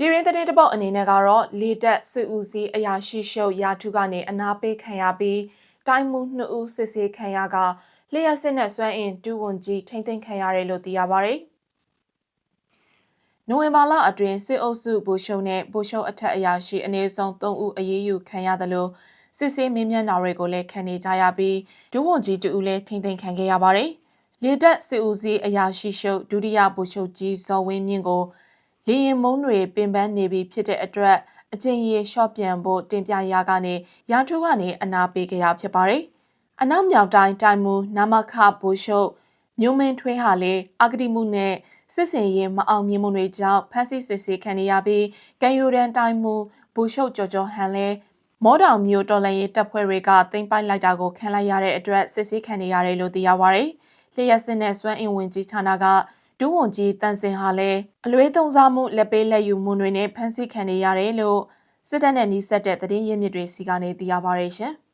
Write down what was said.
ပြည်ရင်းသတင်းတပုတ်အနေနဲ့ကတော့လေတက်စစ်ဦးစီးအရာရှိရှုပ်ရာထူးကနေအနာပေးခံရပြီးတိုင်းမှုနှစ်ဦးစစ်ဆေးခံရကလျှက်စစ်နဲ့စွမ်းအင်တူဝန်ကြီးထိမ့်သိမ်းခံရတယ်လို့သိရပါဗျ။နိုဝင်ဘာလအတွင်းစစ်အုပ်စုဘူရှုံနဲ့ဘူရှုံအထက်အရာရှိအနည်းဆုံး3ဦးအရေးယူခံရသလိုစစ်ဆေးမင်းမြန်းတာတွေကိုလည်းခံနေကြရပြီးဒုဝန်ကြီးတူဦးလည်းထိမ့်သိမ်းခံခဲ့ရပါတယ်။လေတက်စစ်ဦးစီးအရာရှိရှုပ်ဒုတိယဘူရှုပ်ကြီးဇော်ဝင်းမြင့်ကို လေရင်မုံတွေပင်ပန်းနေပြီဖြစ်တဲ့အတွက်အကျဉ်းရေရှော့ပြန်ဖို့တင်ပြရာကနေရာထူးကနေအနာပေးကြရဖြစ်ပါတယ်။အနောက်မြောက်တိုင်းတိုင်းမူနမခဘိုးရှုပ်မြို့မင်းထွေးဟာလည်းအဂတိမှုနဲ့စစ်စင်ရင်မအောင်မြင်မှုတွေကြောင့်ဖမ်းဆီးစစ်ဆေးခံရပြီးကံယူရန်တိုင်းမူဘိုးရှုပ်ကြော်ကြော်ဟန်လဲမော်တောင်မျိုးတော်လန်ရေးတပ်ဖွဲ့တွေကတင်ပိုက်လိုက်တာကိုခံလိုက်ရတဲ့အတွက်စစ်ဆေးခံနေရတယ်လို့သိရပါဗျ။လျှက်စစ်နဲ့စွမ်းအင်ဝင်ကြီးဌာနက ဒုဝန်ကြီးတန်စင်ဟာလည်းအလွေးသုံးစားမှုလက်ပေးလက်ယူမှုတွေနဲ့ဖမ်းဆီးခံနေရတယ်လို့စစ်တပ်နဲ့နှိစက်တဲ့သတင်းရင်းမြစ်တွေစီကနေသိရပါရရှင်။